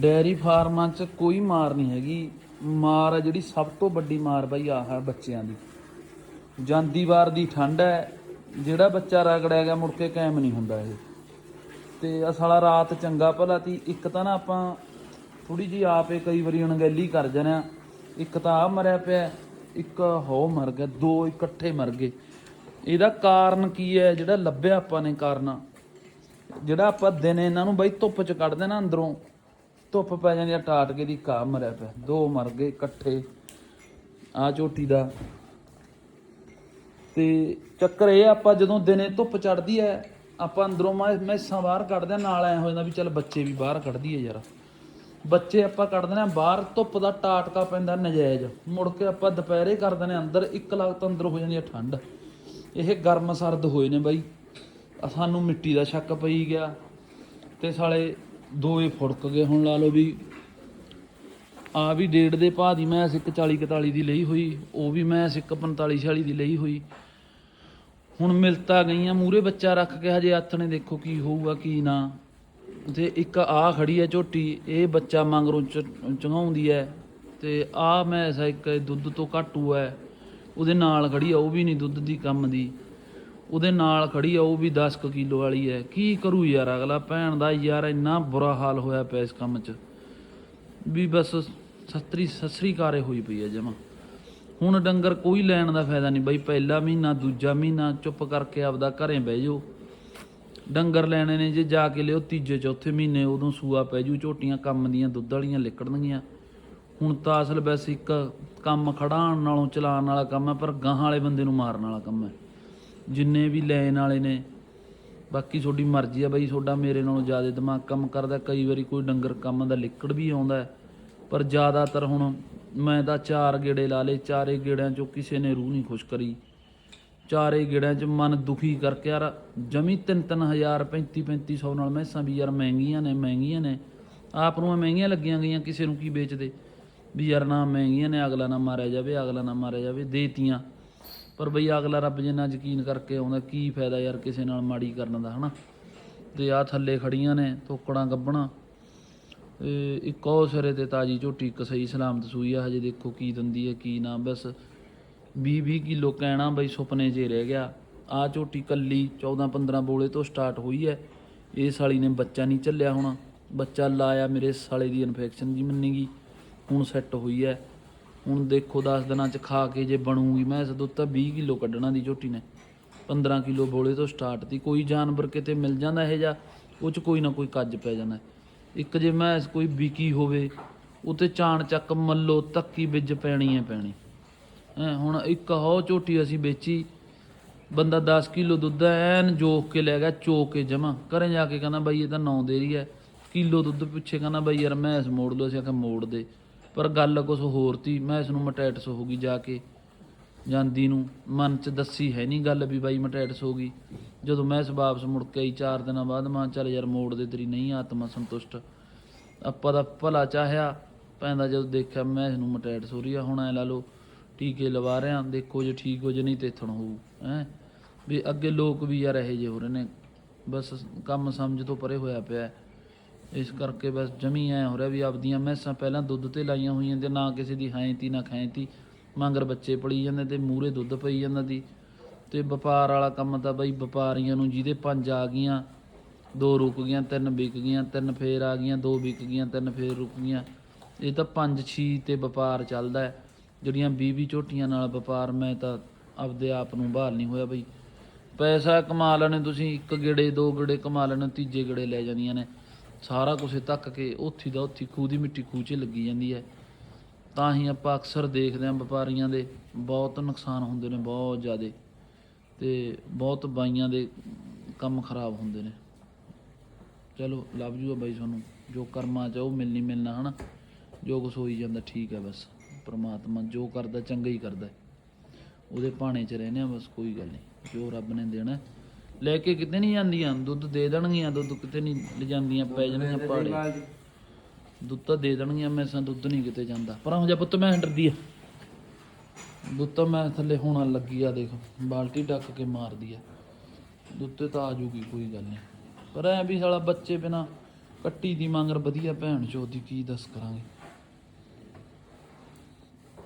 Dairy ਫਾਰਮਾਂ 'ਚ ਕੋਈ ਮਾਰ ਨਹੀਂ ਹੈਗੀ। ਮਾਰ ਆ ਜਿਹੜੀ ਸਭ ਤੋਂ ਵੱਡੀ ਮਾਰ ਬਈ ਆਹ ਹੈ ਬੱਚਿਆਂ ਦੀ। ਜਾਂਦੀ ਵਾਰ ਦੀ ਠੰਡ ਹੈ, ਜਿਹੜਾ ਬੱਚਾ ਰਗੜਿਆ ਗਿਆ ਮੁੜ ਕੇ ਕਾਇਮ ਨਹੀਂ ਹੁੰਦਾ ਇਹ। ਤੇ ਆ ਸਾਲਾ ਰਾਤ ਚੰਗਾ ਭਲਾ ਤੀ, ਇੱਕ ਤਾਂ ਨਾ ਆਪਾਂ ਥੋੜੀ ਜੀ ਆਪੇ ਕਈ ਵਾਰੀ ਅਣਗਹਿਲੀ ਕਰ ਜਾਂਦੇ ਆ। ਇੱਕ ਤਾਂ ਆ ਮਰਿਆ ਪਿਆ, ਇੱਕ ਹੋ ਮਰ ਗਿਆ, ਦੋ ਇਕੱਠੇ ਮਰ ਗਏ। ਇਹਦਾ ਕਾਰਨ ਕੀ ਹੈ, ਜਿਹੜਾ ਲੱਭਿਆ ਆਪਾਂ ਨੇ ਕਾਰਨ? ਜਿਹੜਾ ਆਪਾਂ ਦਿਨ ਇਹਨਾਂ ਨੂੰ ਬਈ ਧੁੱਪ ਚ ਕੱਢਦੇ ਨਾ ਅੰਦਰੋਂ ਧੁੱਪ ਪੈ ਜਾਂਦੀ ਆ ਟਾਟ ਕੇ ਦੀ ਘਾਹ ਮਰਿਆ ਪਿਆ। ਦੋ ਮਰ ਗਏ ਇਕੱਠੇ। ਆ ਝੋਟੀ ਦਾ। ਤੇ ਚੱਕਰ ਇਹ ਆਪਾਂ ਜਦੋਂ ਦਿਨੇ ਧੁੱਪ ਚੜਦੀ ਐ ਆਪਾਂ ਅੰਦਰੋਂ ਮੈਂ ਮੈਸਾਂ ਬਾਹਰ ਕੱਢਦੇ ਆ ਨਾਲ ਐ ਹੋ ਜਾਂਦਾ ਵੀ ਚੱਲ ਬੱਚੇ ਵੀ ਬਾਹਰ ਕੱਢਦੀ ਐ ਯਾਰ। ਬੱਚੇ ਆਪਾਂ ਕੱਢਦੇ ਆ ਬਾਹਰ ਧੁੱਪ ਦਾ ਟਾਟਕਾ ਪੈਂਦਾ ਨਜਾਇਜ਼। ਮੁੜ ਕੇ ਆਪਾਂ ਦੁਪਹਿਰੇ ਕਰਦੇ ਨੇ ਅੰਦਰ ਇੱਕ ਲੱਖ ਤੋਂ ਅੰਦਰ ਹੋ ਜਾਂਦੀ ਐ ਠੰਡ। ਇਹ ਗਰਮ ਸਰਦ ਹੋਏ ਨੇ ਬਾਈ। ਸਾਨੂੰ ਮਿੱਟੀ ਦਾ ਸ਼ੱਕ ਪਈ ਗਿਆ। ਤੇ ਸਾਲੇ ਦੋਏ ਫੁੜਕ ਗਏ। ਹੁਣ ਲਾ ਲਓ ਵੀ ਆ ਵੀ ਡੇਢ ਦੇ ਭਾਅ ਦੀ ਮੈਂਸ ਇੱਕ 40 41 ਦੀ ਲਈ ਹੋਈ, ਉਹ ਵੀ ਮੈਂ ਇੱਕ 45 46 ਦੀ ਲਈ ਹੋਈ। ਹੁਣ ਮਿਲਤਾ ਗਈਆਂ ਮੂਰੇ ਬੱਚਾ ਰੱਖ ਕੇ ਹਜੇ ਹੱਥ ਨੇ ਦੇਖੋ ਕੀ ਹੋਊਗਾ, ਕੀ ਨਾ। ਤੇ ਇੱਕ ਆ ਖੜੀ ਹੈ ਝੋਟੀ, ਇਹ ਬੱਚਾ ਮੰਗਰੋਂ ਚੰਗਾਉਂਦੀ ਹੈ ਤੇ ਆ ਮੈਂ ਇੱਕ ਦੁੱਧ ਤੋਂ ਘਾਟੂ ਹੈ। ਉਹਦੇ ਨਾਲ ਖੜੀ ਆ, ਉਹ ਵੀ ਨਹੀਂ ਦੁੱਧ ਦੀ ਕੰਮ ਦੀ। ਉਹਦੇ ਨਾਲ ਖੜੀ ਆ, ਉਹ ਵੀ 10 ਕੁ ਕਿਲੋ ਵਾਲੀ ਹੈ। ਕੀ ਕਰੂ ਯਾਰ ਅਗਲਾ? ਭੈਣ ਦਾ ਯਾਰ ਇੰਨਾ ਬੁਰਾ ਹਾਲ ਹੋਇਆ ਪਿਆ ਇਸ ਕੰਮ 'ਚ। ਵੀ ਬਸ ਸਤਰੀ ਸਸਰੀ ਕਾਰੇ ਹੋਈ ਪਈ ਹੈ ਜਮਾ। ਹੁਣ ਡੰਗਰ ਕੋਈ ਲੈਣ ਦਾ ਫਾਇਦਾ ਨਹੀਂ ਬਈ। ਪਹਿਲਾ ਮਹੀਨਾ, ਦੂਜਾ ਮਹੀਨਾ, ਚੁੱਪ ਕਰਕੇ ਆਪਦਾ ਘਰੇ ਬਹਿ ਜਾਓ। ਡੰਗਰ ਲੈਣੇ ਨੇ ਜੇ ਜਾ ਕੇ ਲਿਓ ਤੀਜੇ, ਚੌਥੇ ਮਹੀਨੇ ਉਦੋਂ ਸੂਆ ਪੈ ਜੂ, ਝੋਟੀਆਂ ਕੰਮ ਦੀਆਂ, ਦੁੱਧ ਵਾਲੀਆਂ ਲਿਕੜਨਗੀਆਂ। ਹੁਣ ਤਾਂ ਅਸਲ ਵੈਸ ਇੱਕ ਕੰਮ ਖੜਾਉਣ ਨਾਲੋਂ, ਚਲਾਉਣ ਵਾਲਾ ਕੰਮ ਹੈ, ਪਰ ਗਾਹਾਂ ਵਾਲੇ ਬੰਦੇ ਨੂੰ ਮਾਰਨ ਵਾਲਾ ਕੰਮ ਹੈ। ਜਿੰਨੇ ਵੀ ਲੈਣ ਵਾਲੇ ਨੇ, ਬਾਕੀ ਤੁਹਾਡੀ ਮਰਜ਼ੀ ਆ ਬਈ, ਤੁਹਾਡਾ ਮੇਰੇ ਨਾਲੋਂ ਜ਼ਿਆਦਾ ਦਿਮਾਗ ਕੰਮ ਕਰਦਾ, ਕਈ ਵਾਰੀ ਕੋਈ ਡੰਗਰ ਕੰਮ ਦਾ ਲਿਕੜ ਵੀ ਆਉਂਦਾ ਪਰ ਜ਼ਿਆਦਾਤਰ ਹੁਣ ਮੈਂ ਤਾਂ ਚਾਰ ਗੇੜੇ ਲਾ ਲਏ, ਚਾਰੇ ਗੇੜਿਆਂ ਚੋਂ ਕਿਸੇ ਨੇ ਰੂਹ ਨਹੀਂ ਖੁਸ਼ ਕਰੀ। ਚਾਰੇ ਗੇੜਿਆਂ 'ਚ ਮਨ ਦੁਖੀ ਕਰਕੇ ਯਾਰ, ਜਮੀ 3-3000 35-3500 ਨਾਲ ਮੈਸਾਂ ਵੀ ਯਾਰ ਮਹਿੰਗੀਆਂ ਨੇ ਮਹਿੰਗੀਆਂ ਨੇ। ਆਪ ਨੂੰ ਮਹਿੰਗੀਆਂ ਲੱਗੀਆਂ ਗਈਆਂ, ਕਿਸੇ ਨੂੰ ਕੀ ਵੇਚਦੇ? ਵੀ ਯਾਰ ਨਾ ਮਹਿੰਗੀਆਂ ਨੇ, ਅਗਲਾ ਨਾ ਮਾਰਿਆ ਜਾਵੇ, ਅਗਲਾ ਨਾ ਮਾਰਿਆ ਜਾਵੇ, ਦੇਤੀਆਂ। ਪਰ ਬਈ ਅਗਲਾ ਰੱਬ ਜਿੰਨਾ ਯਕੀਨ ਕਰਕੇ ਆਉਂਦਾ, ਕੀ ਫਾਇਦਾ ਯਾਰ ਕਿਸੇ ਨਾਲ ਮਾੜੀ ਕਰਨ ਦਾ, ਹਨਾ? ਤੇ ਆ ਥੱਲੇ ਖੜੀਆਂ ਨੇ, ਤੋਕੜਾਂ ਗੱਬਣਾ। ਇੱਕ ਉਹ ਸਿਰੇ ਤੇ ਤਾਜੀ ਝੋਟੀ, ਇੱਕ ਸਹੀ ਸਲਾਮਤ ਸੂਈ ਆ, ਹਜੇ ਦੇਖੋ ਕੀ ਦਿੰਦੀ ਹੈ, ਕੀ ਨਾ। ਬਸ 20 20 ਕਿਲੋ ਕਹਿਣਾ ਬਈ ਸੁਪਨੇ 'ਚ ਹੀ ਰਹਿ ਗਿਆ। ਆ ਝੋਟੀ ਕੱਲੀ 14 15 ਬੋਲੇ ਤੋਂ ਸਟਾਰਟ ਹੋਈ ਹੈ। ਇਹ ਸਾਲੀ ਨੇ ਬੱਚਾ ਨਹੀਂ ਝੱਲਿਆ ਹੋਣਾ। ਬੱਚਾ ਲਾਇਆ ਮੇਰੇ ਸਾਲੇ ਦੀ ਇਨਫੈਕਸ਼ਨ ਜੀ ਮੰਨੀਗੀ ਹੁਣ ਸੈੱਟ ਹੋਈ ਹੈ। ਹੁਣ ਦੇਖੋ 10 ਦਿਨਾਂ ਚ ਖਾ ਕੇ ਜੇ ਬਣੂਗੀ, ਮੈਂ ਇਸ ਦੁੱਧ ਤਾਂ 20 ਕਿਲੋ ਕੱਢਣਾ ਦੀ ਝੋਟੀ ਨੇ। 15 ਕਿਲੋ ਬੋਲੇ ਤੋਂ ਸਟਾਰਟ ਤੀ। ਕੋਈ ਜਾਨਵਰ ਕਿਤੇ ਮਿਲ ਜਾਂਦਾ ਇਹ ਜਾਂ ਉਹ ਚ ਕੋਈ ਨਾ ਕੋਈ ਕੱਜ ਪੈ ਜਾਂਦਾ। ਇੱਕ ਜੇ ਮੈਂ ਕੋਈ ਵਿਕੀ ਹੋਵੇ ਉਤੇ ਚਾਣ ਚੱਕ ਮੱਲੋ ਤੱਕੀ ਵਿੱਚ ਪੈਣੀ ਹੈ ਪੈਣੀ। ਹੈਂ, ਹੁਣ ਇੱਕ ਹੋ ਝੋਟੀ ਅਸੀਂ ਵੇਚੀ, ਬੰਦਾ 10 ਕਿਲੋ ਦੁੱਧ ਐਨ ਜੋਖ ਕੇ ਲੈ ਗਿਆ, ਚੋਕ ਕੇ ਜਮਾ। ਘਰੇ ਜਾ ਕੇ ਕਹਿੰਦਾ ਬਾਈ ਇਹ ਤਾਂ 9 ਦੇ ਰਹੀ ਹੈ, ਕਿਲੋ ਦੁੱਧ ਪਿੱਛੇ ਕਹਿੰਦਾ ਬਾਈ ਯਾਰ ਮੈਂ ਇਸ ਮੋੜ ਲਓ, ਅਸੀਂ ਆਖਿਆ ਮੋੜ ਦੇ। ਪਰ ਗੱਲ ਕੁਛ ਹੋਰ ਤੀ, ਮੈਂ ਇਸ ਨੂੰ ਮਟੈਟਸ ਹੋ ਗਈ ਜਾ ਕੇ। ਜਾਂਦੀ ਨੂੰ ਮਨ ਚ ਦੱਸੀ ਹੈ ਨਹੀਂ ਗੱਲ ਵੀ ਬਾਈ ਮਟੈਟਸ ਹੋ ਗਈ। ਜਦੋਂ ਮੈਂ ਇਸ ਵਾਪਸ ਮੁੜ ਕੇ ਆਈ 4 ਦਿਨਾਂ ਬਾਅਦ, ਮਾਂ ਚੱਲ ਯਾਰ ਮੋੜ ਦੇ ਤੇਰੀ ਨਹੀਂ ਆਤਮਾ ਸੰਤੁਸ਼ਟ। ਆਪਾਂ ਦਾ ਭਲਾ ਚਾਹਿਆ, ਪੈਂਦਾ ਜਦੋਂ ਦੇਖਿਆ ਮੈਂ ਇਸ ਨੂੰ ਮਟੈਟਸ ਹੋ ਰਹੀ ਆ, ਹੁਣ ਐ ਲਾ ਲਓ, ਟੀਕੇ ਲਵਾ ਰਿਆਂ ਦੇਖੋ ਜੇ ਠੀਕ ਹੋ ਜੇ ਨਹੀਂ ਤੇ ਥਣ ਹੋਊ, ਹੈ। ਵੀ ਅੱਗੇ ਲੋਕ ਵੀ ਯਾਰ ਇਹੋ ਜਿਹੇ ਹੋ ਰਹੇ ਨੇ, ਬਸ ਕੰਮ ਸਮਝ ਤੋਂ ਪਰੇ ਹੋਇਆ ਪਿਆ। ਇਸ ਕਰਕੇ ਬਸ ਜਮੀ ਐ ਹੋ ਰਿਹਾ ਵੀ ਆਪਦੀਆਂ ਮੈਸਾਂ ਪਹਿਲਾਂ ਦੁੱਧ ਤੇ ਲਾਈਆਂ ਹੋਈਆਂ ਤੇ ਨਾ ਕਿਸੇ ਦੀ ਹੈਂਤੀ, ਨਾ ਖੈਂਤੀ। ਮੰਗਰ ਬੱਚੇ ਪੜੀ ਜਾਂਦੇ ਤੇ ਮੂਰੇ ਦੁੱਧ ਪਈ ਜਾਂਦਾ ਦੀ ਤੇ ਵਪਾਰ ਵਾਲਾ ਕੰਮ ਤਾਂ ਬਈ ਵਪਾਰੀਆਂ ਨੂੰ ਜਿਹਦੇ ਪੰਜ ਆ ਗਈਆਂ, ਦੋ ਰੁਕ ਗਈਆਂ, ਤਿੰਨ ਵਿਕ ਗਈਆਂ, ਤਿੰਨ ਫੇਰ ਆ ਗਈਆਂ, ਦੋ ਵਿਕ ਗਈਆਂ, ਤਿੰਨ ਫੇਰ ਰੁਕ ਗਈਆਂ। ਇਹ ਤਾਂ ਪੰਜ ਛੀ ਤੇ ਵਪਾਰ ਚੱਲਦਾ ਹੈ। ਜਿਹੜੀਆਂ 20 20 ਝੋਟੀਆਂ ਨਾਲ ਵਪਾਰ, ਮੈਂ ਤਾਂ ਆਪਦੇ ਆਪ ਨੂੰ ਬਹਾਲ ਨਹੀਂ ਹੋਇਆ ਬਈ। ਪੈਸਾ ਕਮਾ ਲੈਣੇ ਤੁਸੀਂ, ਇੱਕ ਗੇੜੇ, ਦੋ ਗੇੜੇ ਕਮਾ ਲੈਣੇ, ਤੀਜੇ ਗੇੜੇ ਲੈ ਜਾਂਦੀਆਂ ਨੇ। ਸਾਰਾ ਕੁਝ ਧੱਕ ਕੇ ਉੱਥੀ ਦਾ ਉੱਥੀ ਖੂਹ ਦੀ ਮਿੱਟੀ ਖੂਹ 'ਚ ਲੱਗੀ ਜਾਂਦੀ ਹੈ। ਤਾਂ ਹੀ ਆਪਾਂ ਅਕਸਰ ਦੇਖਦੇ ਹਾਂ ਵਪਾਰੀਆਂ ਦੇ ਬਹੁਤ ਨੁਕਸਾਨ ਹੁੰਦੇ ਨੇ, ਬਹੁਤ ਜ਼ਿਆਦਾ ਤੇ ਬਹੁਤ ਬਾਈਆਂ ਦੇ ਕੰਮ ਖਰਾਬ ਹੁੰਦੇ ਨੇ। ਚਲੋ, ਲੱਭ ਯੂ ਆ ਬਾਈ ਤੁਹਾਨੂੰ, ਜੋ ਕਰਮਾਂ ਚ ਉਹ ਮਿਲਣੀ ਮਿਲਣਾ, ਹਨਾ? ਜੋ ਕੁਛ ਹੋਈ ਜਾਂਦਾ ਠੀਕ ਹੈ ਬਸ, ਪ੍ਰਮਾਤਮਾ ਜੋ ਕਰਦਾ ਚੰਗਾ ਹੀ ਕਰਦਾ। ਉਹਦੇ ਭਾਣੇ ਚ ਰਹਿੰਦੇ ਆ ਬਸ, ਕੋਈ ਗੱਲ ਨਹੀਂ, ਜੋ ਰੱਬ ਨੇ ਦੇਣਾ। ਲੈ ਕੇ ਕਿਤੇ ਨਹੀਂ ਜਾਂਦੀਆਂ ਦੁੱਧ ਦੇ ਦੇਣਗੀਆਂ ਦੁੱਧ ਕਿਤੇ ਨਹੀਂ ਲਿਜਾਂਦੀਆਂ ਪੈ ਜਾਣਗੀਆਂ ਪਹਾੜੇ ਦੁੱਧ ਤਾਂ ਦੇ ਦੇਣਗੀਆਂ ਮੈਸਾਂ ਦੁੱਧ ਨਹੀਂ ਕਿਤੇ ਜਾਂਦਾ। ਪਰ ਹੋ ਜਾ ਪੁੱਤ ਮੈਂ ਡਰਦੀ ਆ। ਦੁੱਧ ਤਾਂ ਮੈਂ ਥੱਲੇ ਹੋਣਾ ਲੱਗੀ ਆ ਦੇਖ ਬਾਲਟੀ ਟੱਕ ਕੇ ਮਾਰਦੀ ਆ। ਦੁੱਧ ਤੇ ਤਾਂ ਆ ਜੂਗੀ ਕੋਈ ਗੱਲ ਨਹੀਂ। ਪਰ ਐ ਵੀ ਸਾਲਾ ਬੱਚੇ ਬਿਨਾ ਕੱਟੀ ਦੀ ਮੰਗਰ ਵਧੀਆ ਭੈਣ ਚੋਦ ਦੀ ਕੀ ਦੱਸ ਕਰਾਂਗੇ।